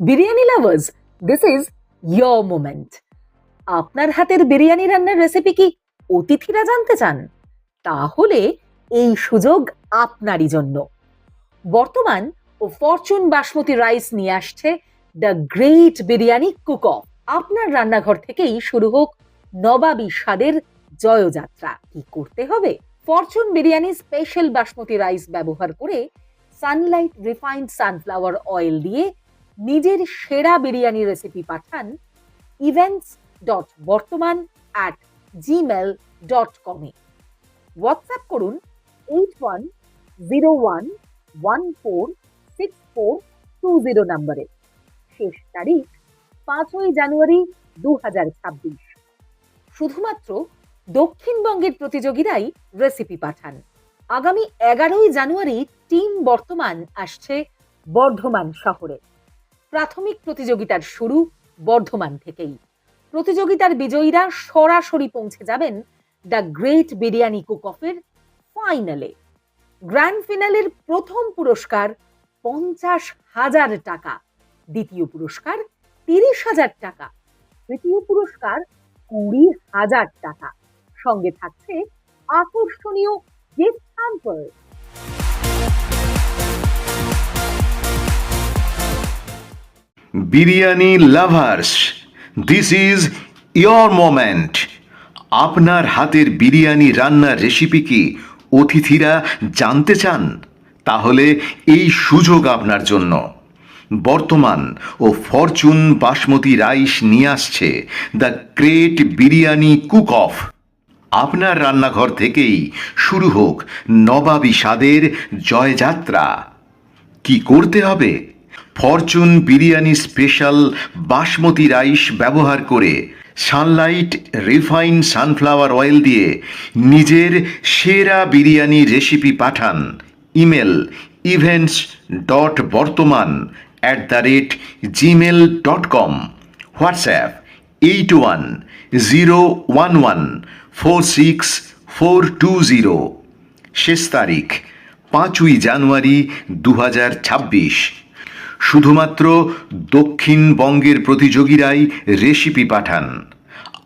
Biryani lovers this is your moment আপনার হাতের বিরিয়ানি রান্নার রেসিপি কি অতিথিরা জানতে চান? তাহলে এই সুযোগ আপনারই জন্য। বর্তমান ও ফরচুন বাসমতি রাইস নিয়ে আসছে the great biryani cook of আপনার রান্নাঘর থেকেই শুরু হোক নবাবী স্বাদের জয়যাত্রা। কি করতে হবে? Fortune biryani special basmati rice ব্যবহার করে সানলাইট রিফাইন্ড সানফ্লাওয়ার অয়েল দিয়ে নিজের সেরা biryani recipe Pathaan events dot Bartaman at Gmail dot কমে হোয়াটসঅ্যাপ করুন eight one zero one one four six four two zero নম্বরে শেষ তারিখ পাঁচই জানুয়ারি দু হাজার ছাব্বিশ। শুধুমাত্র দক্ষিণবঙ্গের প্রতিযোগীরাই রেসিপি পাঠান। আগামী এগারোই জানুয়ারি টিম বর্তমান আসছে বর্ধমান শহরে। প্রাথমিক প্রতিযোগিতার শুরু বর্ধমান থেকেই। প্রতিযোগিতার বিজয়ীরা সরাসরি পৌঁছে যাবেন দ্য গ্রেট বিরিয়ানি কুক অফের ফাইনালে। গ্র্যান্ড ফিনালের প্রথম পুরস্কার পঞ্চাশ হাজার টাকা, দ্বিতীয় পুরস্কার তিরিশ হাজার টাকা, তৃতীয় পুরস্কার কুড়ি হাজার টাকা। সঙ্গে থাকছে আকর্ষণীয় gift hamper biryani lovers this is your moment আপনার হাতের বিরিয়ানি রান্নার রেসিপি কি অতিথিরা জানতে চান? তাহলে এই সুযোগ আপনার জন্য। বর্তমান ও ফরচুন বাসমতি রাইস নিয়ে আসছে the great biryani cook of আপনার রান্নাঘর থেকেই শুরু হোক নবাবী স্বাদের জয়যাত্রা। কি করতে হবে? Fortune biryani special basmati rice ব্যবহার করে সানলাইট রিফাইন সানফ্লাওয়ার অয়েল দিয়ে নিজের সেরা biryani recipe Pathaan. Email events dot Bartaman at the rate Gmail dot com WhatsApp eight one zero one one four six four two zero শেষ তারিখ পাঁচই জানুয়ারি দু হাজার ছাব্বিশ। শুধুমাত্র দক্ষিণবঙ্গের প্রতিযোগীরাই রেসিপি পাঠান।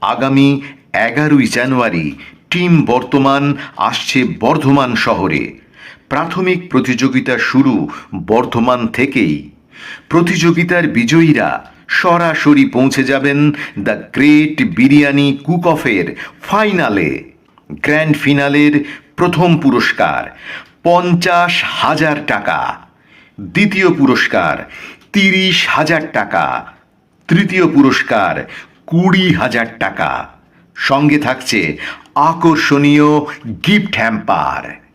আগামী এগারোই জানুয়ারি টিম বর্তমান আসছে বর্ধমান শহরে। প্রাথমিক প্রতিযোগিতা শুরু বর্ধমান থেকেই। প্রতিযোগিতার বিজয়ীরা সরাসরি পৌঁছে যাবেন দ্য গ্রেট বিরিয়ানি কুক অফের ফাইনালে। গ্র্যান্ড ফিনালের প্রথম পুরস্কার, পঞ্চাশ হাজার টাকা। দ্বিতীয় পুরস্কার, তিরিশ হাজার টাকা। তৃতীয় পুরস্কার, কুড়ি হাজার টাকা। সঙ্গে থাকছে আকর্ষণীয় গিফট হ্যাম্পার